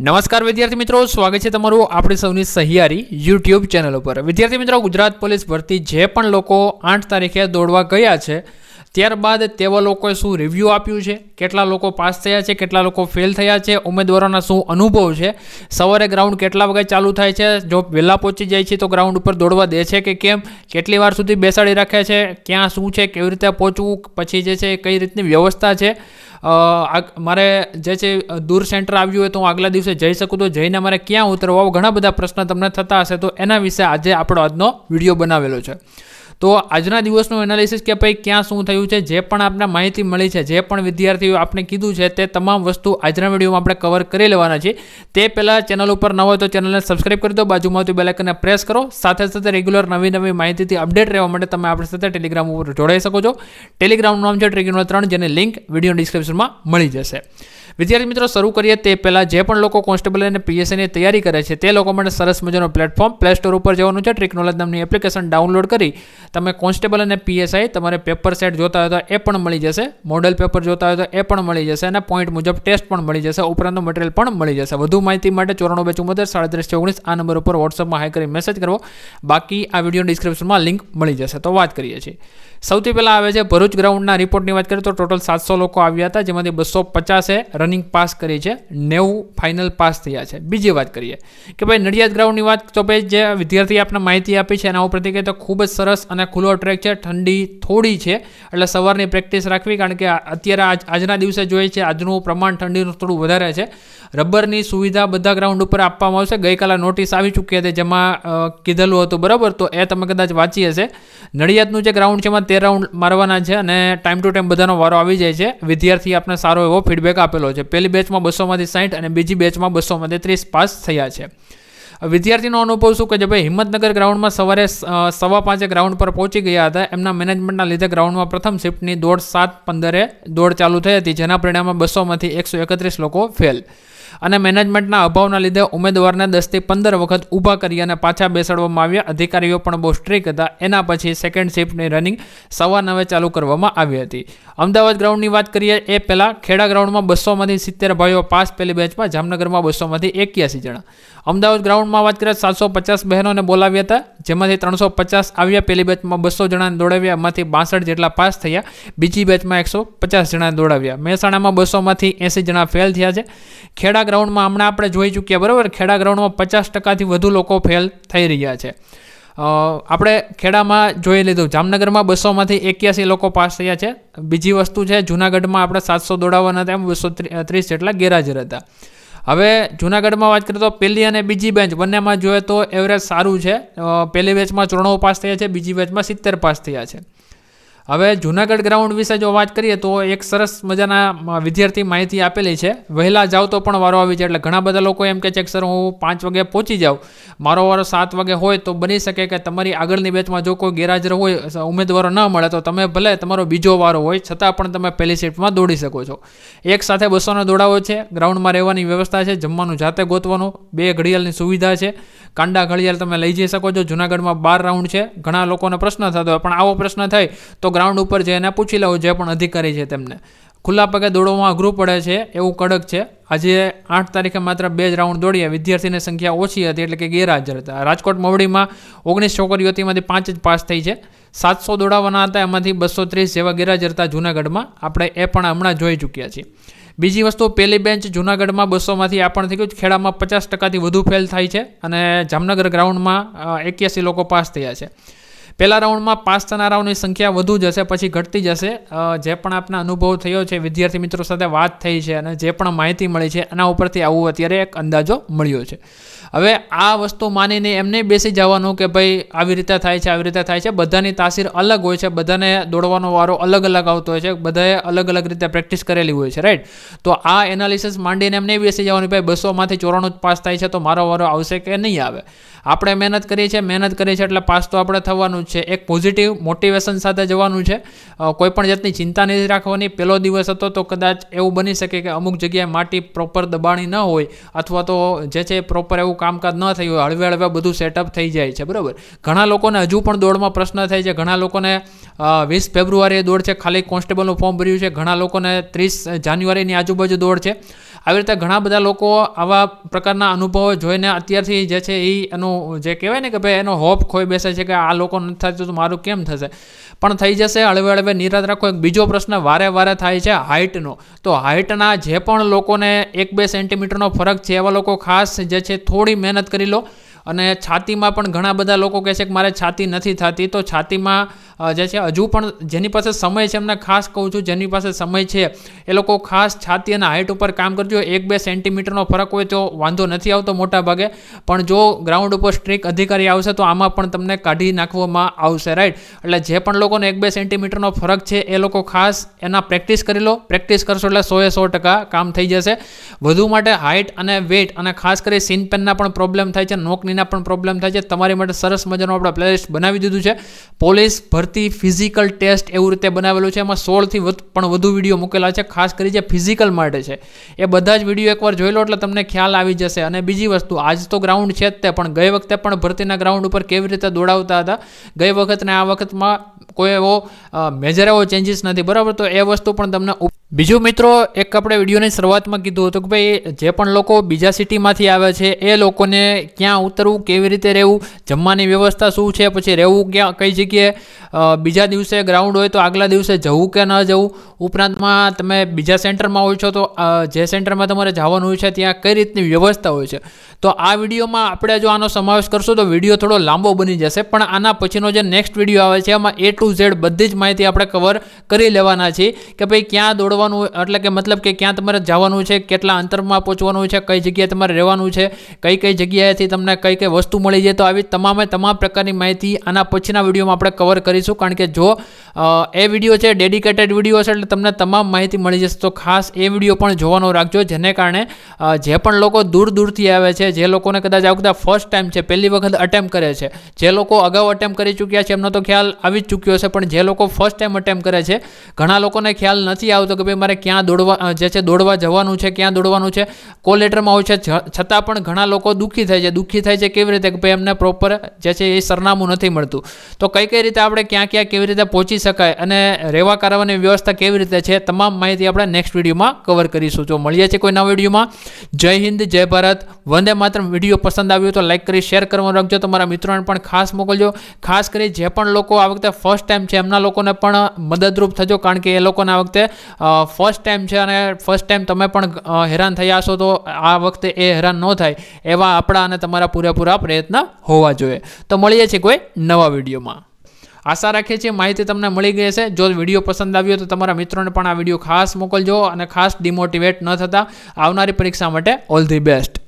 નમસ્કાર વિદ્યાર્થી મિત્રો, સ્વાગત છે તમારું આપણી સૌની સહિયારી યુટ્યુબ ચેનલ ઉપર. વિદ્યાર્થી મિત્રો, ગુજરાત પોલીસ ભરતી જે પણ લોકો આઠ તારીખે દોડવા ગયા છે ત્યારબાદ તેવા લોકોએ શું રિવ્યૂ આપ્યું છે? કેટલા લોકો પાસ થયા છે? કેટલા લોકો ફેલ થયા છે? ઉમેદવારોના શું અનુભવ છે? સવારે ગ્રાઉન્ડ કેટલા વાગે ચાલુ થાય છે? જો વહેલા પહોંચી જાય છે તો ગ્રાઉન્ડ ઉપર દોડવા દે છે કે કેમ? કેટલી વાર સુધી બેસાડી રાખે છે? ક્યાં શું છે? કેવી રીતે પહોંચવું? પછી જે છે કઈ રીતની વ્યવસ્થા છે? મારે જે છે દૂર સેન્ટર આવ્યું હોય તો હું આગલા દિવસે જઈ શકું તો જઈને મારે ક્યાં ઉતરવા? ઘણા બધા પ્રશ્ન તમને થતા હશે તો એના વિશે આજે આપણો આજનો વીડિયો બનાવેલો છે. તો આજના દિવસનું એનાલિસિસ કે ભાઈ ક્યાં શું થયું છે, જે પણ આપણે માહિતી મળી છે, જે પણ વિદ્યાર્થીઓ આપણે કીધું છે, તે તમામ વસ્તુ આજના વિડીયોમાં આપણે કવર કરી લેવાના છે તે પહેલાં ચેનલ ઉપર ન હોય તો ચેનલને સબસ્ક્રાઈબ કરી દો બાજુમાં તો બેલાઇકનને પ્રેસ કરો. સાથે સાથે રેગ્યુલર નવી નવી માહિતીથી અપડેટ રહેવા માટે તમે આપણી સાથે ટેલિગ્રામ ઉપર જોડાઈ શકો છો. ટેલિગ્રામનું નામ છે ટ્રેગિનો ત્રણ, જેની લિંક વીડિયો ડિસ્ક્રિપ્શનમાં મળી જશે. વિદ્યાર્થી મિત્રો, શરૂ કરીએ તે પહેલાં જે પણ લોકો કોન્સ્ટેબલ અને પીએસસીની તૈયારી કરે છે, તે લોકો માટે સરસ મજાનો પ્લેટફોર્મ પ્લે સ્ટોર ઉપર જવાનું છે. ટ્રિકનોલેજ નામની એપ્લિકેશન ડાઉનલોડ કરી તમે કોન્સ્ટેબલ અને પીએસઆઈ તમારે પેપર સેટ જોતા હોય તો એ પણ મળી જશે મોડેલ પેપર જોતા હોય તો એ પણ મળી જશે અને પોઈન્ટ મુજબ ટેસ્ટ પણ મળી જશે, ઉપરાંતનું મટીરિયલ પણ મળી જશે. વધુ માહિતી માટે ચોરાણું બે ચુમ્મોતેર સાડત્રીસ ઓગણીસ આ નંબર ઉપર વોટ્સઅપમાં હાઈ કરી મેસેજ કરવો. બાકી આ વીડિયો ડિસ્ક્રિપ્શનમાં લિંક મળી જશે. તો વાત કરીએ છીએ. સૌથી પહેલાં આવે છે ભરૂચ ગ્રાઉન્ડના રિપોર્ટની વાત કરીએ તો ટોટલ સાતસો લોકો આવ્યા હતા, જેમાંથી બસો પચાસે રનિંગ પાસ કરી છે, નેવું ફાઇનલ પાસ થયા છે. બીજી વાત કરીએ કે ભાઈ નડિયાદ ગ્રાઉન્ડની વાત તો ભાઈ જે વિદ્યાર્થી આપણે માહિતી આપી છે, એના ઉપરથી કહે તો ખૂબ જ સરસ અને ખુલ્લો ટ્રેક છે, ઠંડી થોડી છે. એટલે સવારની પ્રેક્ટિસ રાખવી, કારણ કે અત્યારે આજ, આજના દિવસે જોઈએ છે, આજનું પ્રમાણ ઠંડીનું થોડું વધારે છે. રબરની સુવિધા બધા ગ્રાઉન્ડ ઉપર આપવામાં આવશે. ગઈકાલે નોટિસ આવી ચૂકી હતી જેમાં કીધેલું હતું, બરાબર? તો એ તમે કદાચ વાંચી હશે. નડિયાદનું જે ગ્રાઉન્ડ છે, એમાં તેર રાઉન્ડ મારવાના છે અને ટાઈમ ટુ ટાઈમ બધાનો વારો આવી જાય છે. વિદ્યાર્થી આપણે સારો એવો ફીડબેક આપેલો છે. પહેલી બેચમાં બસોમાંથી સાઠ અને બીજી બેચમાં બસોમાંથી ત્રીસ પાસ થયા છે. વિદ્યાર્થીનો અનુભવ શું કે જે ભાઈ, હિંમતનગર ગ્રાઉન્ડમાં સવારે સવા પાંચે ગ્રાઉન્ડ પર પહોંચી ગયા હતા. એમના મેનેજમેન્ટના લીધે ગ્રાઉન્ડમાં પ્રથમ શિફ્ટની દોડ સાત પંદરે દોડ ચાલુ થઈ હતી, જેના પરિણામે બસોમાંથી એકસો એકત્રીસ લોકો ફેલ અને મેનેજમેન્ટના અભાવના લીધે ઉમેદવારને દસથી પંદર વખત ઊભા કરી અને પાછા બેસાડવામાં આવ્યા. અધિકારીઓ પણ બહુ સ્ટ્રિક હતા. એના પછી સેકન્ડ શિફ્ટની રનિંગ સવા નવે ચાલુ કરવામાં આવી હતી. અમદાવાદ ગ્રાઉન્ડની વાત કરીએ, એ પહેલાં ખેડા ગ્રાઉન્ડમાં બસોમાંથી સિત્તેર ભાઈઓ પાસ પહેલી બેચમાં, જામનગરમાં બસોમાંથી એક્યાસી જણા. અમદાવાદ ગ્રાઉન્ડમાં વાત કરીએ સાતસો પચાસ બહેનોને બોલાવ્યા હતા, જેમાંથી ત્રણસો પચાસ આવ્યા પહેલી બેચમાં, બસો જણાને દોડાવ્યા, એમાંથી બાસઠ જેટલા પાસ થયા, બીજી બેચમાં એકસો પચાસ જણાને દોડાવ્યા. મહેસાણામાં બસોમાંથી એંસી જણા ફેલ થયા છે. ખેડા ગ્રાઉન્ડમાં હમણાં આપણે જોઈ ચૂક્યા, બરાબર? ખેડા ગ્રાઉન્ડમાં પચાસ ટકાથી વધુ લોકો ફેલ થઈ રહ્યા છે. આપણે ખેડામાં જોઈ લીધું, જામનગરમાં બસોમાંથી એક્યાસી લોકો પાસ થયા છે. બીજી વસ્તુ છે, જુનાગઢમાં આપણે સાતસો દોડાવવાના હતા એમ બસો ત્રીસ જેટલા ગેરહાજર હતા. હવે જુનાગઢમાં વાત કરીએ તો પહેલી અને બીજી બેન્ચ બંનેમાં જોઈએ તો એવરેજ સારું છે. પહેલી બેચમાં ચોરાણું પાસ થયા છે, બીજી બેચમાં સિત્તેર પાસ થયા છે. હવે જુનાગઢ ગ્રાઉન્ડ વિશે જો વાત કરીએ તો એક સરસ મજાના વિદ્યાર્થી માહિતી આપેલી છે. વહેલા જાવ તો પણ વારો આવી જાય. એટલે ઘણા બધા લોકો એમ કહે છે કે, સર, હું પાંચ વાગે પહોંચી જાઉં. મારો વારો સાત વાગે હોય તો બની શકે કે તમારી આગળની બેચમાં જો કોઈ ગેરહાજર હોય ઉમેદવારો ન મળે તો તમે ભલે તમારો બીજો વારો હોય, છતાં પણ તમે પહેલી શિફ્ટમાં દોડી શકો છો. એક સાથે બસોને દોડાવો છે. ગ્રાઉન્ડમાં રહેવાની વ્યવસ્થા છે. જમવાનું જાતે ગોતવાનું. બે ઘડિયાળની સુવિધા છે. કાંડા ઘડિયાળ તમે લઈ જઈ શકો છો. જુનાગઢમાં બાર રાઉન્ડ છે. ઘણા લોકોને પ્રશ્ન થતો હોય, પણ આવો પ્રશ્ન થાય તો ગ્રાઉન્ડ ઉપર જઈને પૂછી લેવું જે પણ અધિકારી છે તેમને. ખુલ્લા પગે દોડવામાં અઘરું પડે છે, એવું કડક છે. આજે આઠ તારીખે માત્ર બે જ રાઉન્ડ દોડ્યા વિદ્યાર્થીની સંખ્યા ઓછી હતી એટલે કે ગેરહાજર હતા. રાજકોટ મોવડીમાં ઓગણીસ છોકરીઓ હતી પાંચ જ પાસ થઈ છે. સાતસો દોડાવવાના હતા, એમાંથી બસો ત્રીસ જેવા ગેરહાજર હતા જુનાગઢમાં. આપણે એ પણ હમણાં જોઈ ચૂક્યા છીએ. બીજી વસ્તુ પહેલી બેન્ચ જુનાગઢમાં બસોમાંથી આ પણ થઈ ગયું ખેડામાં પચાસ ટકાથી વધુ ફેલ થાય છે અને જામનગર ગ્રાઉન્ડમાં એક્યાસી લોકો પાસ થયા છે. પહેલા રાઉન્ડમાં પાસ થનારાઓની સંખ્યા વધુ જશે પછી ઘટતી જશે. જે પણ આપના અનુભવ થયો છે, વિદ્યાર્થી મિત્રો સાથે વાત થઈ છે અને જે પણ માહિતી મળી છે, એના ઉપરથી આવું અત્યારે એક અંદાજો મળ્યો છે. હવે આ વસ્તુ માનીને એમને બેસી જવાનું કે ભાઈ આવી રીતે થાય છે, આવી રીતે થાય છે. બધાની તાસીર અલગ હોય છે, બધાને દોડવાનો વારો અલગ અલગ આવતો હોય છે, બધાએ અલગ અલગ રીતે પ્રેક્ટિસ કરેલી હોય છે રાઈટ તો આ એનાલિસિસ માંડીને એમને બેસી જવાનું ભાઈ બસોમાંથી ચોરાણું જ પાસ થાય છે, તો મારો વારો આવશે કે નહીં આવે? આપણે મહેનત કરીએ છીએ, મહેનત કરીએ છીએ એટલે પાસ તો આપણે થવાનું છે. એક પોઝિટિવ મોટિવેશન સાથે જવાનું છે. કોઈ પણ જાતની ચિંતા નથી રાખવાની. પહેલો દિવસ હતો તો કદાચ એવું બની શકે કે અમુક જગ્યાએ માટી પ્રોપર દબાણી ન હોય અથવા તો જે છે પ્રોપર એવું કામકાજ ન થયું હોય. હળવે હળવે બધું સેટઅપ થઈ જાય છે. બરાબર? ઘણા લોકોને હજુ પણ દોડમાં પ્રશ્ન થાય છે. ઘણા લોકોને વીસ ફેબ્રુઆરીએ દોડ છે. ખાલી કોન્સ્ટેબલનું ફોર્મ ભર્યું છે. ઘણા લોકોને ત્રીસ જાન્યુઆરીની આજુબાજુ દોડ છે. આવી રીતે ઘણા બધા લોકો આવા પ્રકારના અનુભવો જોઈને અત્યારથી જે છે એ એનું જે કહેવાય ને કે ભાઈ એનો હોપ ખોઈ બેસે છે કે આ લોકો નથી થતું તો મારું કેમ થશે? પણ થઈ જશે, હળવે હળવે નિરાત રાખો. એક બીજો પ્રશ્ન વારે વારે થાય છે હાઇટનો. તો હાઇટના જે પણ લોકોને એક બે સેન્ટીમીટરનો ફરક છે, એવા લોકો ખાસ જે છે થોડી મહેનત કરી લો. અને છાતીમાં પણ ઘણા બધા લોકો કહે છે કે મારે છાતી નથી થતી. તો છાતીમાં જે છે, હજુ પણ જેની પાસે સમય છે, એમને ખાસ કહું છું, જેની પાસે સમય છે, એ લોકો ખાસ છાતી અને હાઇટ ઉપર કામ કરજો એક બે સેન્ટીમીટરનો ફરક હોય તો વાંધો નથી આવતો મોટા ભાગે. પણ જો ગ્રાઉન્ડ ઉપર સ્ટ્રીક અધિકારી આવશે, તો આમાં પણ તમને કાઢી નાખવામાં આવશે રાઈટ એટલે જે પણ લોકોને એક બે સેન્ટીમીટરનો ફરક છે, એ લોકો ખાસ એના પ્રેક્ટિસ કરી લો. પ્રેક્ટિસ કરશો એટલે સોએ સો ટકા કામ થઈ જશે. વધુ માટે હાઇટ અને વેટ અને ખાસ કરી સીન પેનના પણ પ્રોબ્લેમ થાય છે, નોકનીના પણ પ્રોબ્લેમ થાય છે. તમારી માટે સરસ મજાનું આપણે પ્લેલિસ્ટ બનાવી દીધું છે. પોલીસ ભરતી ફિઝિકલ ટેસ્ટ એવું રીતે બનાવેલું છે. એમાં સોળથી પણ વધુ વીડિયો મૂકેલા છે. ખાસ કરી જે ફિઝિકલ માટે છે. એ બધા જ વીડિયો એકવાર જોઈ લો એટલે તમને ખ્યાલ આવી જશે. અને બીજી વસ્તુ, આજ તો ગ્રાઉન્ડ છે જ તે, પણ ગઈ વખતે પણ ભરતીના ગ્રાઉન્ડ ઉપર કેવી રીતે દોડાવતા હતા? ગઈ વખત ને આ વખતમાં કોઈ એવો મેજર એવો ચેન્જીસ નથી. બરાબર? તો એ વસ્તુ પણ તમને બીજું મિત્રો, એક આપણે વિડીયોની શરૂઆતમાં કીધું હતું કે ભાઈ, જે પણ લોકો બીજા સિટીમાંથી આવે છે, એ લોકોને ક્યાં ઉતરવું, કેવી રીતે રહેવું, જમવાની વ્યવસ્થા શું છે, પછી રહેવું ક્યાં, કઈ જગ્યાએ બીજા દિવસે ગ્રાઉન્ડ હોય તો આગલા દિવસે જવું કે ન જવું ઉપરાંતમાં તમે બીજા સેન્ટરમાં હોય છો તો જે સેન્ટરમાં તમારે જવાનું હોય છે ત્યાં કઈ રીતની વ્યવસ્થા હોય છે? તો આ વિડીયોમાં આપણે જો આનો સમાવેશ કરશું તો વીડિયો થોડો લાંબો બની જશે, પણ આના પછીનો જે નેક્સ્ટ વીડિયો આવે છે એમાં એ ટુ ઝેડ બધી જ માહિતી આપણે કવર કરી લેવાના છીએ કે ભાઈ ક્યાં દોડવાનું એટલે કે મતલબ કે ક્યાં તમારે જવાનું છે, કેટલા અંતરમાં પહોંચવાનું છે, કઈ જગ્યાએ તમારે રહેવાનું છે, કઈ કઈ જગ્યાએથી તમને કઈ કઈ વસ્તુ મળી જાય, તો આવી તમામે તમામ પ્રકારની માહિતી આના પછીના વિડીયોમાં આપણે કવર કરીશું. કારણ કે જો એ વીડિયો છે ડેડિકેટેડ વીડિયો છે, એટલે તમને તમામ માહિતી મળી જશે. તો ખાસ એ વીડિયો પણ જોવાનો રાખજો, જેને કારણે જે પણ લોકો દૂર દૂરથી આવે છે, જે લોકોને કદાચ આ વખતે ફર્સ્ટ ટાઈમ છે, પહેલી વખત અટેમ્પ કરે છે, જે લોકો અગાઉ અટેમ્પ કરી ચૂક્યા છે, એમનો તો ખ્યાલ આવી જ ચૂક્યો છે પણ જે લોકો ફર્સ્ટ ટાઈમ અટેમ્પ કરે છે, ઘણા લોકોને ખ્યાલ નથી આવતો કે ભાઈ મારે ક્યાં દોડવા જે છે દોડવા જવાનું છે, ક્યાં દોડવાનું છે. કોલ લેટરમાં હોય છે છતાં પણ ઘણા લોકો દુઃખી થાય છે. દુઃખી થાય છે કેવી રીતે? કે ભાઈ એમને પ્રોપર જે છે એ સરનામું નથી મળતું. તો કઈ કઈ રીતે આપણે ક્યાં ક્યાં કેવી રીતે પહોંચી શકાય અને રહેવા કરવાની વ્યવસ્થા કેવી રીતે છે, તમામ માહિતી આપણે નેક્સ્ટ વિડીયોમાં કવર કરીશું. જો મળીએ છીએ કોઈ નવા વિડીયોમાં જય હિન્દ, જય ભારત. વંદે માત્ર વીડિયો પસંદ આવ્યો તો લાઈક કરી શેર કરવાનું રાખજો. તમારા મિત્રોને પણ ખાસ મોકલજો. ખાસ કરી જે પણ લોકો આ વખતે ફર્સ્ટ ટાઈમ છે, એમના લોકોને પણ મદદરૂપ થજો, કારણ કે એ લોકોને આ વખતે ફર્સ્ટ ટાઈમ છે અને ફર્સ્ટ ટાઈમ તમે પણ હેરાન થયા હશો તો આ વખતે એ હેરાન ન થાય, એવા આપણા અને તમારા પૂરેપૂરા પ્રયત્ન હોવા જોઈએ. તો મળીએ છીએ કોઈ નવા વિડીયોમાં આશા રાખીએ છીએ માહિતી તમને મળી ગઈ હશે. જો વીડિયો પસંદ આવ્યો તો તમારા મિત્રોને પણ આ વીડિયો ખાસ મોકલજો અને ખાસ ડિમોટિવેટ ન થતા. આવનારી પરીક્ષા માટે ઓલ ધી બેસ્ટ